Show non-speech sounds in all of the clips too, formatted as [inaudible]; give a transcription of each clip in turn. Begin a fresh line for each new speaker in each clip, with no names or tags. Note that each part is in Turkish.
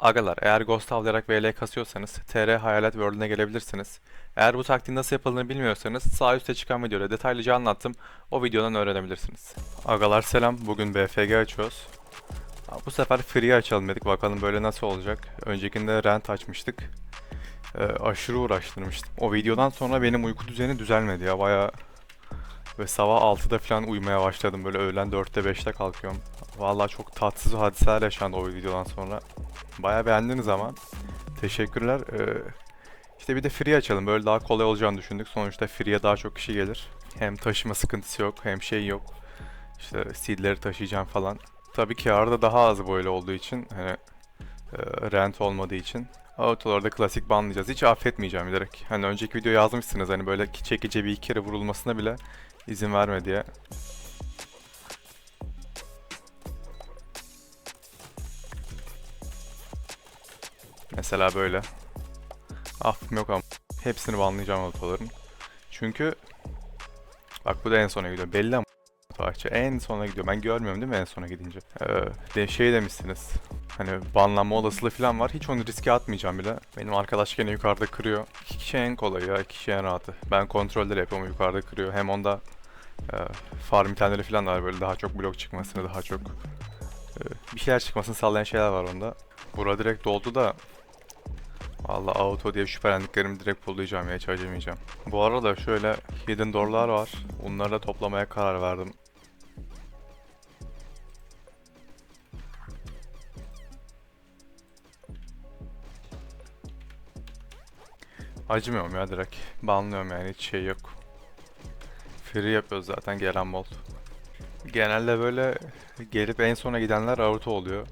Agalar eğer Ghost avlayarak VL kasıyorsanız TR Hayalet World'üne gelebilirsiniz. Eğer bu taktiğin nasıl yapıldığını bilmiyorsanız sağ üstte çıkan videoda detaylıca anlattım. O videodan öğrenebilirsiniz. Agalar selam. Bugün BFG açıyoruz. Bu sefer free açalım dedik. Bakalım böyle nasıl olacak. Öncekinde rent açmıştık. Ee, aşırı uğraştırmıştım. O videodan sonra benim uyku düzeni düzelmedi ya. Baya ve sabah 6'da falan uyumaya başladım. Böyle öğlen 4'te 5'te kalkıyorum. Vallahi çok tatsız hadiseler yaşandı o videodan sonra. Baya beğendiniz ama. Teşekkürler. Ee, işte bir de free açalım. Böyle daha kolay olacağını düşündük. Sonuçta free'ye daha çok kişi gelir. Hem taşıma sıkıntısı yok hem şey yok. İşte seedleri taşıyacağım falan. Tabii ki arada daha az böyle olduğu için hani e, rent olmadığı için autolarda klasik banlayacağız. Hiç affetmeyeceğim direkt. Hani önceki video yazmışsınız hani böyle çekici bir iki kere vurulmasına bile izin verme diye. Mesela böyle. Affım yok ama hepsini banlayacağım autoların. Çünkü bak bu da en sona gidiyor. Belli ama Bahçe en sona gidiyor. Ben görmüyorum değil mi en sona gidince? Ee, şey demişsiniz. Hani banlanma olasılığı falan var. Hiç onu riske atmayacağım bile. Benim arkadaş gene yukarıda kırıyor. İki kişi en kolayı ya. iki kişi en rahatı. Ben kontrolleri yapıyorum yukarıda kırıyor. Hem onda e, farm itemleri falan var böyle daha çok blok çıkmasını, daha çok e, bir şeyler çıkmasını sağlayan şeyler var onda. Bura direkt doldu da Valla auto diye şüphelendiklerimi direkt pullayacağım ya hiç acımayacağım. Bu arada şöyle hidden door'lar var. Bunları da toplamaya karar verdim. Acımıyorum ya direkt. Banlıyorum yani hiç şey yok. Free yapıyoruz zaten gelen bol. Genelde böyle gelip en sona gidenler auto oluyor.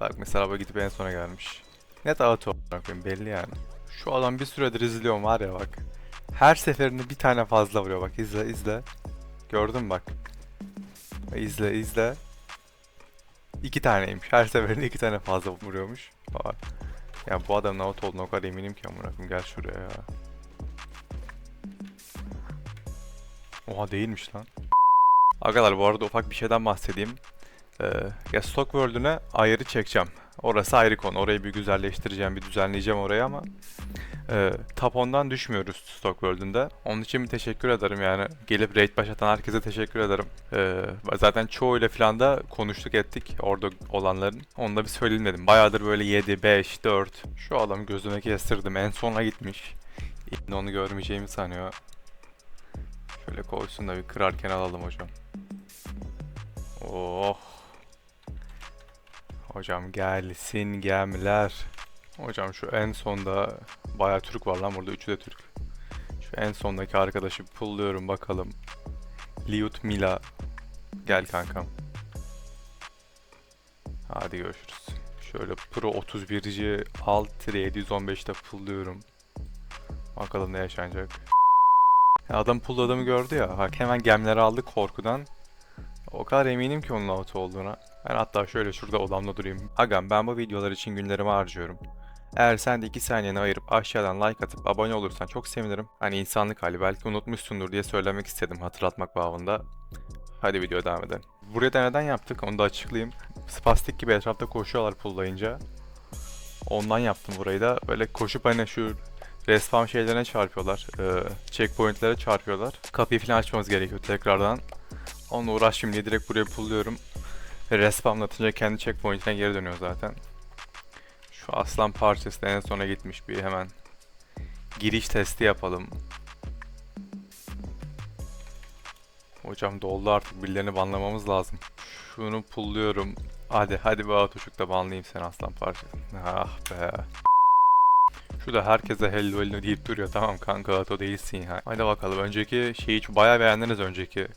Bak mesela bu gidip en sona gelmiş. Net auto olarak belli yani. Şu adam bir süredir izliyorum var ya bak. Her seferinde bir tane fazla vuruyor bak izle izle. Gördün bak. İzle izle. İki taneymiş. Her seferinde iki tane fazla vuruyormuş. Bak. Ya bu adamın out olduğuna o kadar eminim ki amına. Gel şuraya ya. Oha değilmiş lan. Agalar bu arada ufak bir şeyden bahsedeyim. Ee, ya Stock World'üne ayarı çekeceğim. Orası ayrı konu. Orayı bir güzelleştireceğim, bir düzenleyeceğim orayı ama e, top 10'dan düşmüyoruz Stock World'ünde. Onun için bir teşekkür ederim yani. Gelip raid başlatan herkese teşekkür ederim. E, zaten çoğuyla falan da konuştuk ettik orada olanların. Onu da bir söyleyeyim dedim. Bayağıdır böyle 7, 5, 4. Şu adam gözüme kestirdim. En sona gitmiş. Yine onu görmeyeceğimi sanıyor. Şöyle koysun da bir kırarken alalım hocam. Oh. Hocam gelsin gemiler. Hocam şu en sonda bayağı Türk var lan burada. Üçü de Türk. Şu en sondaki arkadaşı pulluyorum bakalım. Liut Mila. Gel kankam. Hadi görüşürüz. Şöyle Pro 31'ci alt 715'te pulluyorum. Bakalım ne yaşanacak. Ya adam pulladığımı gördü ya. Bak hemen gemleri aldı korkudan. O kadar eminim ki onun out olduğuna. Ben hatta şöyle şurada odamda durayım. Agam ben bu videolar için günlerimi harcıyorum. Eğer sen de 2 saniyeni ayırıp aşağıdan like atıp abone olursan çok sevinirim. Hani insanlık hali belki unutmuşsundur diye söylemek istedim hatırlatmak babında. Hadi videoya devam edelim. Buraya da neden yaptık onu da açıklayayım. Spastik gibi etrafta koşuyorlar pullayınca. Ondan yaptım burayı da. Böyle koşup hani şu respawn şeylerine çarpıyorlar. E, checkpointlere çarpıyorlar. Kapıyı falan açmamız gerekiyor tekrardan. Onunla uğraşmayayım diye direkt buraya pulluyorum. Ve respawnlatınca kendi checkpoint'ine geri dönüyor zaten. Şu aslan parçası da en sona gitmiş bir hemen giriş testi yapalım. Hocam doldu artık birilerini banlamamız lazım. Şunu pulluyorum. Hadi hadi bir autoşukta banlayayım seni aslan parçası. Ah be. Şu da herkese hello hello deyip duruyor. Tamam kanka auto değilsin ya. Hadi bakalım önceki şeyi hiç bayağı beğendiniz önceki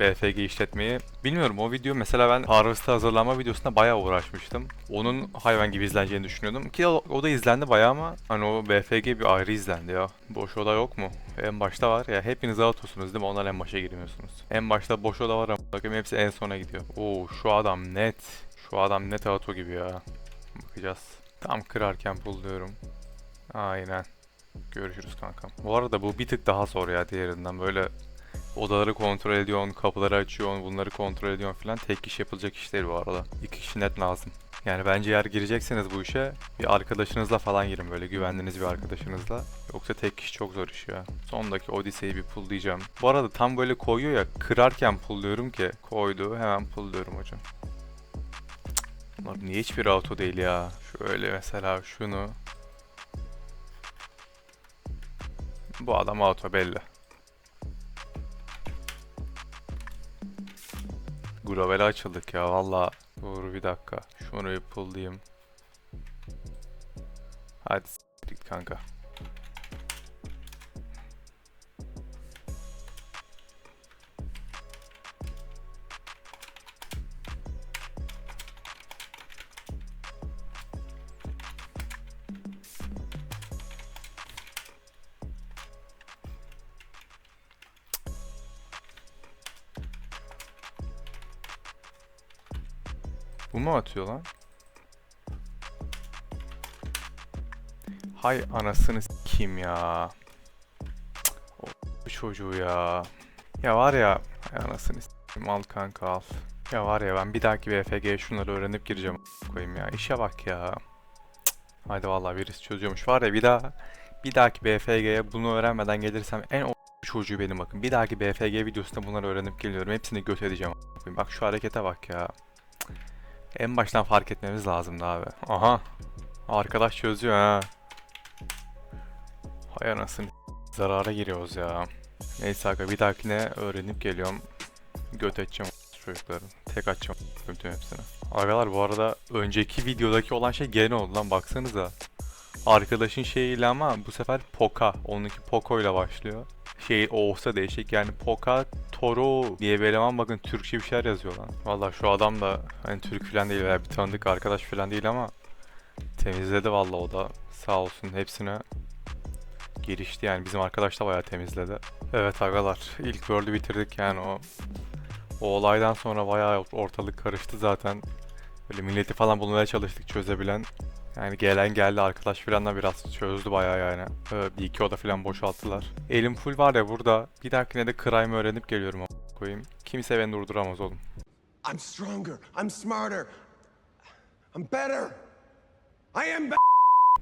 BFG işletmeyi. Bilmiyorum o video mesela ben Harvest'a hazırlanma videosunda bayağı uğraşmıştım. Onun hayvan gibi izleneceğini düşünüyordum. Ki o, da izlendi bayağı ama hani o BFG bir ayrı izlendi ya. Boş oda yok mu? En başta var ya hepiniz autosunuz değil mi? Ondan en başa girmiyorsunuz. En başta boş oda var ama hepsi en sona gidiyor. Oo şu adam net. Şu adam net auto gibi ya. Bakacağız. Tam kırarken buluyorum. Aynen. Görüşürüz kankam. Bu arada bu bir tık daha zor ya diğerinden. Böyle odaları kontrol ediyorsun, kapıları açıyorsun, bunları kontrol ediyorsun falan. Tek kişi yapılacak iş bu arada. İki kişi net lazım. Yani bence eğer girecekseniz bu işe bir arkadaşınızla falan girin böyle güvendiğiniz bir arkadaşınızla. Yoksa tek kişi çok zor iş ya. Sondaki Odise'yi bir pullayacağım. Bu arada tam böyle koyuyor ya kırarken pulluyorum ki koydu hemen pulluyorum hocam. Cık, Bunlar niye hiçbir auto değil ya? Şöyle mesela şunu. Bu adam auto belli. Gravel'e açıldık ya valla. Doğru bir dakika. Şunu bir pullayayım. Hadi s- git kanka. Bu mu atıyor lan? Hay anasını kim ya. O çocuğu ya. Ya var ya hay anasını s**eyim, al kanka al. Ya var ya ben bir dahaki BFG'ye şunları öğrenip gireceğim koyayım ya. İşe bak ya. Cık. Haydi vallahi birisi çözüyormuş. Var ya bir daha bir dahaki BFG'ye bunu öğrenmeden gelirsem en o çocuğu benim bakın. Bir dahaki BFG videosunda bunları öğrenip geliyorum. Hepsini göt edeceğim. Bak şu harekete bak ya. En baştan fark etmemiz lazımdı abi. Aha. Arkadaş çözüyor ha. Hay anasını zarara giriyoruz ya. Neyse aga bir dahakine öğrenip geliyorum. Göt edeceğim çocukların. Tek açacağım bütün hepsini. Agalar bu arada önceki videodaki olan şey gene oldu lan baksanıza. Arkadaşın şeyiyle ama bu sefer Poka. Onunki Poco ile başlıyor. Şey olsa değişik yani Poka Toro diye bir eleman bakın Türkçe bir şeyler yazıyor lan. Valla şu adam da hani Türk falan değil veya bir tanıdık arkadaş falan değil ama temizledi valla o da. Sağ olsun hepsine girişti yani bizim arkadaş da bayağı temizledi. Evet agalar ilk World'ü bitirdik yani o o olaydan sonra bayağı ortalık karıştı zaten. Böyle milleti falan bulmaya çalıştık çözebilen. Yani gelen geldi arkadaş falan da biraz çözdü bayağı yani. Ee, bir iki oda falan boşalttılar. Elim full var ya burada. Bir dahakine de crime öğrenip geliyorum a- koyayım. Kimse beni durduramaz oğlum.
I'm stronger. I'm smarter. I'm better. I am better.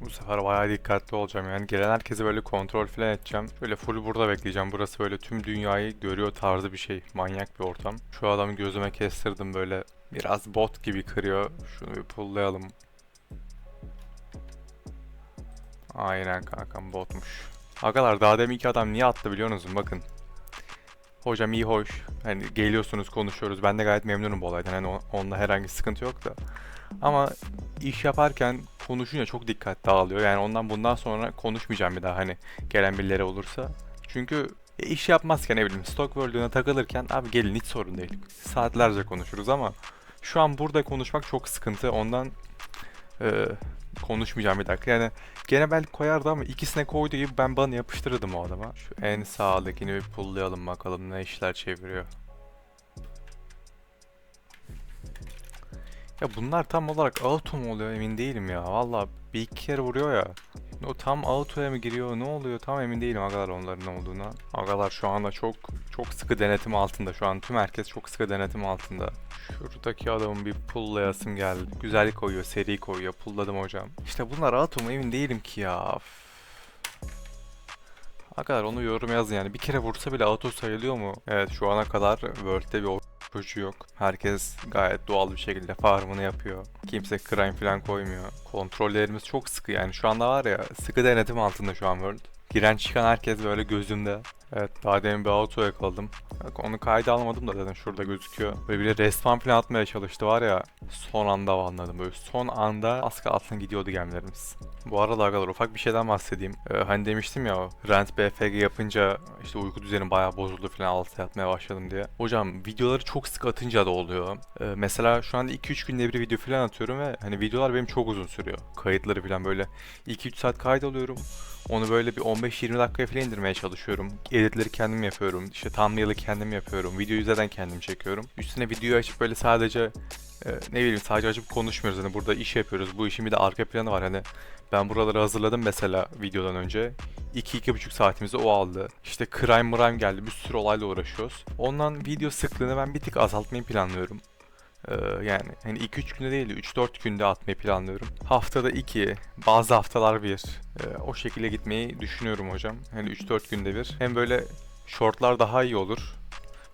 Bu sefer bayağı dikkatli olacağım yani gelen herkese böyle kontrol falan edeceğim. Böyle full burada bekleyeceğim. Burası böyle tüm dünyayı görüyor tarzı bir şey. Manyak bir ortam. Şu adamı gözüme kestirdim böyle biraz bot gibi kırıyor. Şunu bir pullayalım. Aynen kankam botmuş. Agalar daha deminki adam niye attı biliyor musunuz? Bakın. Hocam iyi hoş. Hani geliyorsunuz konuşuyoruz. Ben de gayet memnunum bu olaydan. Hani on- onunla herhangi bir sıkıntı yok da. Ama iş yaparken konuşunca çok dikkat dağılıyor. Yani ondan bundan sonra konuşmayacağım bir daha hani gelen birileri olursa. Çünkü e, iş yapmazken ne bileyim Stock World'üne takılırken abi gelin hiç sorun değil. Saatlerce konuşuruz ama şu an burada konuşmak çok sıkıntı. Ondan e, konuşmayacağım bir dakika. Yani gene belki koyardı ama ikisine koyduğu gibi ben bana yapıştırırdım o adama. Şu en sağdakini bir pullayalım bakalım ne işler çeviriyor. Ya bunlar tam olarak auto mu oluyor emin değilim ya. Valla bir iki kere vuruyor ya. O tam autoya mı giriyor ne oluyor tam emin değilim agalar onların ne olduğuna. Agalar şu anda çok çok sıkı denetim altında. Şu an tüm herkes çok sıkı denetim altında. Şuradaki adamın bir pullayasım geldi. Güzel koyuyor, seri koyuyor. Pulladım hocam. İşte bunlar auto mu emin değilim ki ya. Arkadaşlar onu yorum yazın yani. Bir kere vursa bile auto sayılıyor mu? Evet şu ana kadar World'de bir çocuğu yok. Herkes gayet doğal bir şekilde farmını yapıyor. Kimse crime falan koymuyor. Kontrollerimiz çok sıkı yani. Şu anda var ya sıkı denetim altında şu an World. Giren çıkan herkes böyle gözümde. Evet daha demin bir auto yakaladım. Bak onu kayda almadım da zaten şurada gözüküyor. Böyle bir respawn falan atmaya çalıştı var ya. Son anda anladım böyle son anda az kalsın gidiyordu gemilerimiz. Bu arada arkadaşlar ufak bir şeyden bahsedeyim. Ee, hani demiştim ya Rent BFG yapınca işte uyku düzenim bayağı bozuldu falan altı yatmaya başladım diye. Hocam videoları çok sık atınca da oluyor. Ee, mesela şu anda 2-3 günde bir video falan atıyorum ve hani videolar benim çok uzun sürüyor. Kayıtları falan böyle 2-3 saat kayıt alıyorum. Onu böyle bir 15-20 dakikaya falan indirmeye çalışıyorum. Editleri kendim yapıyorum. İşte thumbnail'ı kendim yapıyorum. Videoyu zaten kendim çekiyorum. Üstüne videoyu açıp böyle sadece e, ne bileyim sadece açıp konuşmuyoruz. Hani burada iş yapıyoruz. Bu işin bir de arka planı var. Hani ben buraları hazırladım mesela videodan önce. 2-2,5 saatimizi o aldı. İşte crime mrime geldi. Bir sürü olayla uğraşıyoruz. Ondan video sıklığını ben bir tık azaltmayı planlıyorum. Ee, yani hani 2-3 günde değil de 3-4 günde atmayı planlıyorum. Haftada 2, bazı haftalar bir. Ee, o şekilde gitmeyi düşünüyorum hocam. Hani 3-4 günde bir. Hem böyle shortlar daha iyi olur.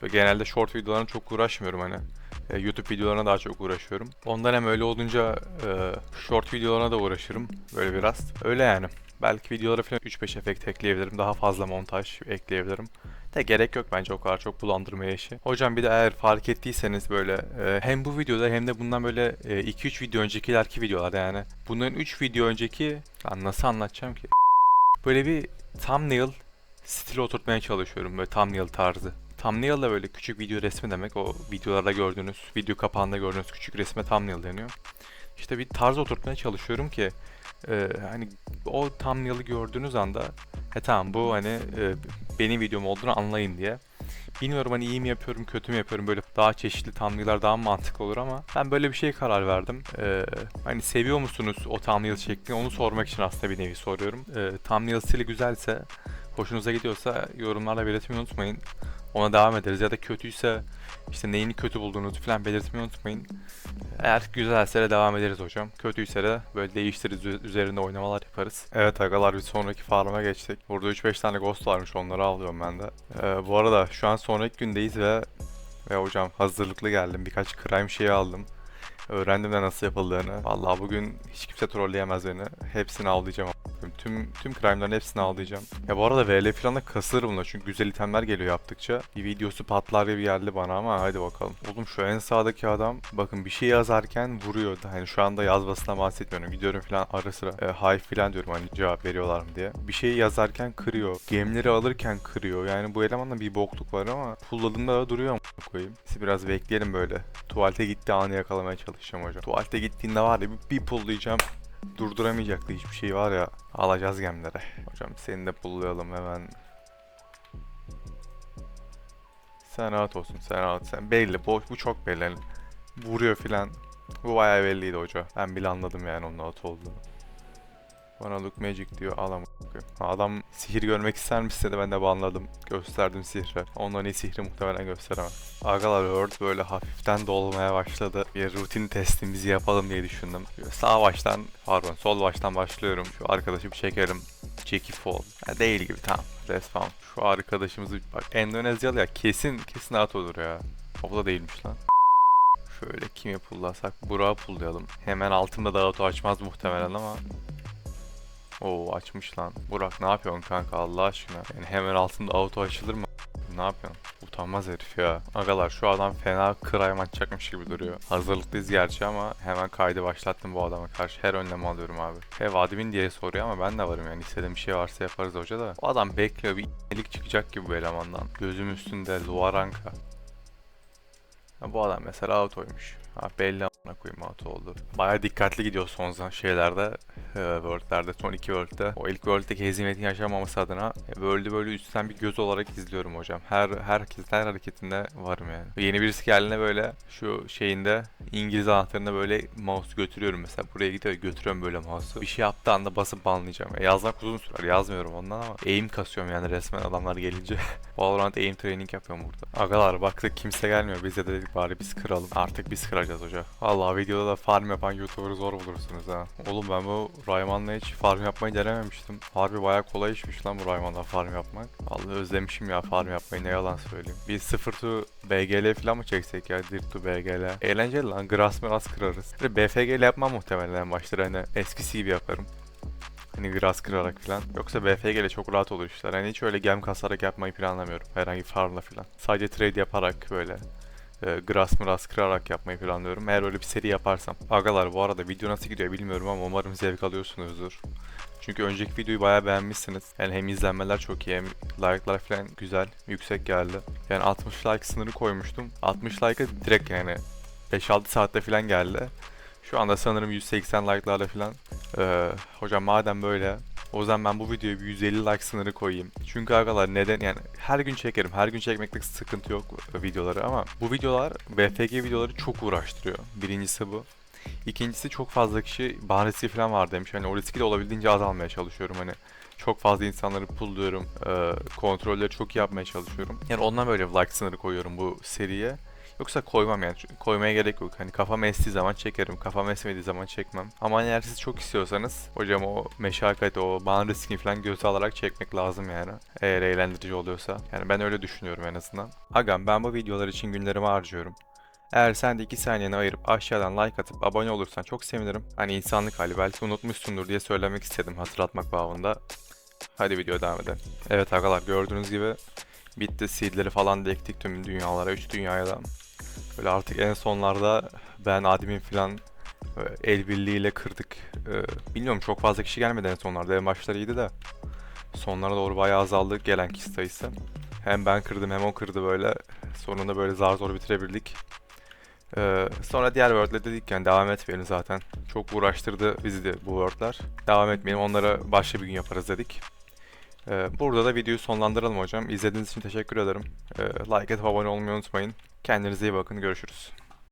Ve genelde short videolarına çok uğraşmıyorum hani. Ee, YouTube videolarına daha çok uğraşıyorum. Ondan hem öyle olunca e, short videolarına da uğraşırım. Böyle biraz. Öyle yani. Belki videolara falan 3-5 efekt ekleyebilirim. Daha fazla montaj ekleyebilirim. De gerek yok bence o kadar çok bulandırmaya işi. Hocam bir de eğer fark ettiyseniz böyle e, hem bu videoda hem de bundan böyle 2-3 video öncekilerki videolar yani. Bunların 3 video önceki lan nasıl anlatacağım ki? Böyle bir thumbnail stili oturtmaya çalışıyorum böyle thumbnail tarzı. Thumbnail da böyle küçük video resmi demek. O videolarda gördüğünüz, video kapağında gördüğünüz küçük resme thumbnail deniyor. İşte bir tarz oturtmaya çalışıyorum ki e, hani o thumbnail'ı gördüğünüz anda he tamam bu hani e, benim videom olduğunu anlayın diye. Bilmiyorum hani iyi mi yapıyorum, kötü mü yapıyorum böyle daha çeşitli thumbnail'lar daha mantıklı olur ama ben böyle bir şeye karar verdim. Ee, hani seviyor musunuz o thumbnail şeklini onu sormak için aslında bir nevi soruyorum. Ee, thumbnail stili güzelse, hoşunuza gidiyorsa yorumlarla belirtmeyi unutmayın. Ona devam ederiz ya da kötüyse işte neyini kötü bulduğunuzu falan belirtmeyi unutmayın. Eğer güzelse de devam ederiz hocam. Kötüyse de böyle değiştiririz, üz- üzerinde oynamalar yaparız. Evet agalar bir sonraki farm'a geçtik. Burada 3-5 tane ghost varmış onları alıyorum ben de. Ee, bu arada şu an sonraki gündeyiz ve ve hocam hazırlıklı geldim. Birkaç crime şeyi aldım. Öğrendim de nasıl yapıldığını. Vallahi bugün hiç kimse trolleyemez beni. Hepsini avlayacağım. Tüm tüm crime'ların hepsini avlayacağım. Ya bu arada VL falan da kasır bunlar çünkü güzel itemler geliyor yaptıkça. Bir videosu patlar gibi geldi bana ama hadi bakalım. Oğlum şu en sağdaki adam bakın bir şey yazarken vuruyor. Hani şu anda yazmasına bahsetmiyorum. Gidiyorum falan ara sıra e, hi falan diyorum hani cevap veriyorlar mı diye. Bir şeyi yazarken kırıyor. Gemleri alırken kırıyor. Yani bu elemanda bir bokluk var ama pulladığında da duruyor ama koyayım. Siz biraz bekleyelim böyle. Tuvalete gitti anı yakalamaya çalışacağım hocam. Tuvalete gittiğinde var ya bir, bir pullayacağım. Durduramayacaktı hiçbir şey var ya. Alacağız gemlere. Hocam seni de pullayalım hemen. Sen rahat olsun sen rahat. Sen belli. Bu, bu çok belli. Vuruyor filan. Bu bayağı belliydi hoca. Ben bile anladım yani onun out olduğunu. Bana look magic diyor. Al ama koyayım. Ha, Adam sihir görmek istermiş dedi ben de banladım. Gösterdim sihri. Ondan iyi sihri muhtemelen gösteremem. Agalar Word böyle hafiften dolmaya başladı. Bir rutin testimizi yapalım diye düşündüm. Sağ baştan pardon sol baştan başlıyorum. Şu arkadaşı bir çekelim. Jackie Fall. Ha, değil gibi tamam. Respawn. Şu arkadaşımızı bak Endonezyalı ya kesin kesin at olur ya. O da değilmiş lan. Şöyle kimi pullasak Burak'ı pullayalım. Hemen altımda da auto açmaz muhtemelen ama Oo açmış lan. Burak ne yapıyorsun kanka Allah aşkına? Yani hemen altında auto açılır mı? Ne yapıyorsun? Utanmaz herif ya. Agalar şu adam fena crime atacakmış gibi duruyor. Hazırlıklıyız gerçi ama hemen kaydı başlattım bu adama karşı. Her önlemi alıyorum abi. He admin diye soruyor ama ben de varım yani. istediğim bir şey varsa yaparız hoca da. O adam bekliyor bir iyilik çıkacak gibi bu elemandan. Gözüm üstünde Luaranka. Ha, bu adam mesela autoymuş. Ha, belli amına koyayım auto oldu. Baya dikkatli gidiyor son zaman şeylerde. E, World'lerde, son iki World'de. O ilk World'deki hezimetin yaşanmaması adına e, World'ü böyle üstten bir göz olarak izliyorum hocam. Her herkes her hareketinde varım yani. Yeni birisi geldiğinde böyle şu şeyinde İngiliz anahtarında böyle mouse götürüyorum mesela. Buraya gidiyor götürüyorum böyle mouse'u. Bir şey yaptığı anda basıp banlayacağım. E, yazmak uzun sürer yazmıyorum ondan ama aim kasıyorum yani resmen adamlar gelince. [laughs] Valorant aim training yapıyorum burada. Agalar baktık kimse gelmiyor. Biz de dedik bari biz kıralım. Artık biz kıracağız hoca. Vallahi videoda da farm yapan YouTuber'ı zor bulursunuz ha. Oğlum ben bu Rayman'la hiç farm yapmayı denememiştim. Harbi bayağı kolay işmiş lan bu Rayman'la farm yapmak. Vallahi özlemişim ya farm yapmayı ne yalan söyleyeyim. Bir 0 to BGL falan mı çeksek ya? Dirt to BGL. Eğlenceli lan. Grass miras kırarız. BFGL yapmam muhtemelen en başta. Hani eskisi gibi yaparım. Hani grass kırarak falan. Yoksa BFG çok rahat olur işler. Hani hiç öyle gem kasarak yapmayı planlamıyorum. Herhangi farmla falan. Sadece trade yaparak böyle e, grass miras kırarak yapmayı planlıyorum. Eğer öyle bir seri yaparsam. Agalar bu arada video nasıl gidiyor bilmiyorum ama umarım zevk alıyorsunuzdur. Çünkü önceki videoyu bayağı beğenmişsiniz. Yani hem izlenmeler çok iyi hem like'lar falan güzel, yüksek geldi. Yani 60 like sınırı koymuştum. 60 like'a direkt yani 5-6 saatte falan geldi. Şu anda sanırım 180 like'larla falan. Ee, hocam madem böyle o zaman ben bu videoya bir 150 like sınırı koyayım. Çünkü arkadaşlar neden yani her gün çekerim. Her gün çekmekte sıkıntı yok videoları ama bu videolar BFG videoları çok uğraştırıyor. Birincisi bu. İkincisi çok fazla kişi bahane falan var demiş. Hani o riski de olabildiğince azalmaya çalışıyorum. Hani çok fazla insanları pulluyorum. E, kontrolleri çok iyi yapmaya çalışıyorum. Yani ondan böyle like sınırı koyuyorum bu seriye. Yoksa koymam yani. Koymaya gerek yok. Hani kafam estiği zaman çekerim. Kafam esmediği zaman çekmem. Ama eğer siz çok istiyorsanız hocam o meşakkati, o ban riskini falan göze alarak çekmek lazım yani. Eğer eğlendirici oluyorsa. Yani ben öyle düşünüyorum en azından. Agam ben bu videolar için günlerimi harcıyorum. Eğer sen de 2 saniyeni ayırıp aşağıdan like atıp abone olursan çok sevinirim. Hani insanlık hali belki unutmuşsundur diye söylemek istedim hatırlatmak babında. Hadi videoya devam edelim. Evet agalar gördüğünüz gibi bitti seedleri falan da ektik tüm dünyalara, 3 dünyaya da. Böyle artık en sonlarda ben admin falan e, el birliğiyle kırdık. Ee, bilmiyorum çok fazla kişi gelmedi en sonlarda. En başları iyiydi de. Sonlara doğru bayağı azaldı gelen kişi sayısı. Hem ben kırdım hem o kırdı böyle. Sonunda böyle zar zor bitirebildik. Ee, sonra diğer word'le dedik yani devam etmeyelim zaten. Çok uğraştırdı bizi de bu word'ler. Devam etmeyelim onlara başka bir gün yaparız dedik. Ee, burada da videoyu sonlandıralım hocam. İzlediğiniz için teşekkür ederim. Ee, like atıp abone olmayı unutmayın. Kendinize iyi bakın. Görüşürüz.